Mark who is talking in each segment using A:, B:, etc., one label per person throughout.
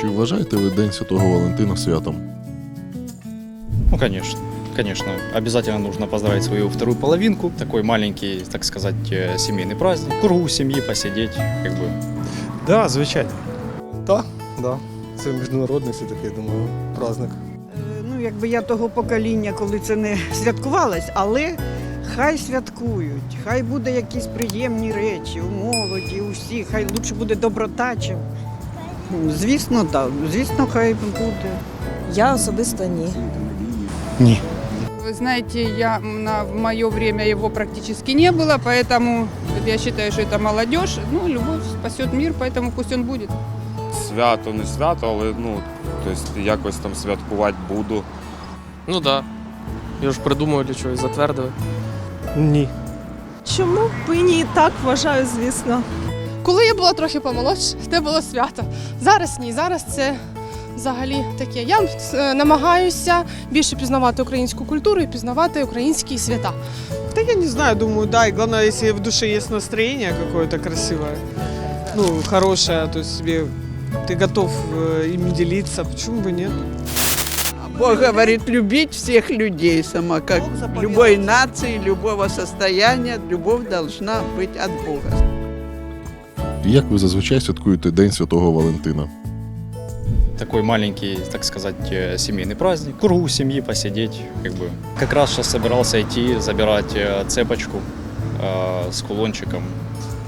A: Чи вважаєте ви День Святого Валентина святом?
B: Ну, конечно. Конечно, обязательно нужно поздравить свою вторую половинку. Такой маленький, так сказать, э, семейный праздник. В кругу семьи посидеть, как бы.
C: Да, звичайно. Так, да. Це міжнародний все-таки, я думаю, праздник.
D: Е, Ну, якби я того покоління, коли це не святкувалось, але хай святкують, хай буде якісь приємні речі у молоді, у всіх, хай лучше буде доброта, чим. Ну, Звісно, так. Звісно, хай буде.
E: Я особисто ні.
F: Вы знаете, я на, в мое время его практически не было, поэтому я считаю, что это молодежь. Ну, любовь спасет мир, поэтому пусть он будет.
G: Свято, не свято, але ну, тобто якось там святкувати буду.
H: Ну так. Да. Я ж придумав для чогось, затвердили.
C: Ні.
E: Чому б і ні? Так вважаю, звісно.
I: Коли я була трохи помолодша, це було свято. Зараз ні, зараз це взагалі таке. Я е, намагаюся більше пізнавати українську культуру і пізнавати українські свята.
J: Да я не знаю, думаю, да, и главное, если в душе есть настроение какое-то красивое, ну, хорошее, то есть себе ты готов э, ими делиться, почему бы нет?
K: Бог говорит любить всех людей, сама как любой нации, любого состояния, любовь должна быть от Бога.
A: Як ви зазвичай святкуєте День Святого Валентина?
B: Такой маленький, так сказать, э, семейный праздник. В кругу семьи посидеть, как бы. Как раз сейчас собирался идти, забирать э, цепочку э, с кулончиком.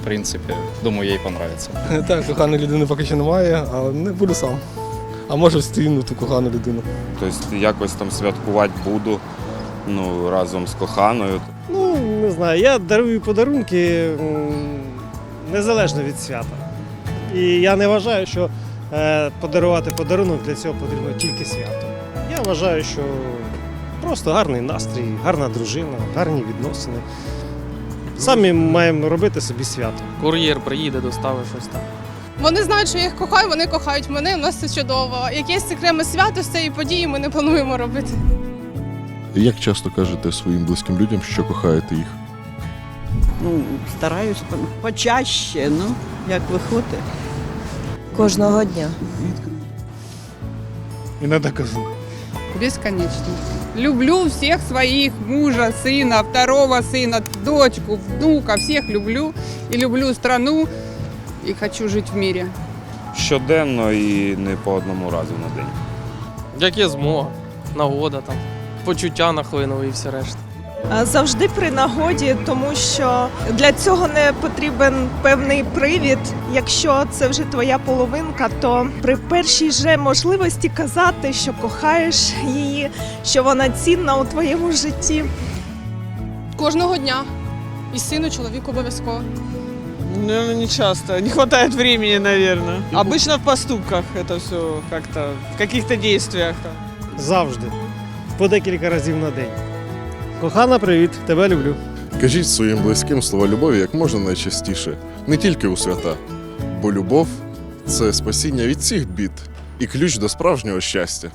B: В принципе, думаю, ей понравится.
C: Так, коханої людини поки що немає, а не буду сам. А може встріну ту кохану людину.
G: Тобто якось там святкувати буду ну, разом з коханою.
C: Ну, не знаю, я дарую подарунки м, незалежно від свята. І я не вважаю, що е, подарувати подарунок для цього потрібно тільки свято. Я вважаю, що просто гарний настрій, гарна дружина, гарні відносини. Самі маємо робити собі свято.
H: Кур'єр приїде, доставить щось там.
I: Вони знають, що я їх кохаю, вони кохають мене. У нас все чудово. Якесь окреме свято з цієї події ми не плануємо робити.
A: Як часто кажете своїм близьким людям, що кохаєте їх?
D: Ну, стараюсь по- почаще, ну, як виходить.
E: Кожного дня.
C: Іноді кажу.
F: Бесконечно. Люблю всех своих, мужа, сына, второго сына, дочку, внука, всех люблю. И люблю страну, и хочу жить в мире.
G: Щоденно і не по одному разу на день.
H: Як є змога, нагода там, почуття нахлинули і все решта.
E: А Завжди при нагоді, тому що для цього не потрібен певний привід. Якщо це вже твоя половинка, то при першій же можливості казати, що кохаєш її, що вона цінна у твоєму житті.
I: Кожного дня. І сину, чоловіку обов'язково.
J: Наверное, не часто, не хватает времени, наверное. Обычно в поступках это все как-то, в каких-то действиях.
C: Завжди. По декілька разів на день. Кохана, привіт, тебе люблю.
A: Кажіть своїм близьким слова любові як можна найчастіше, не тільки у свята. Бо любов це спасіння від всіх бід і ключ до справжнього щастя.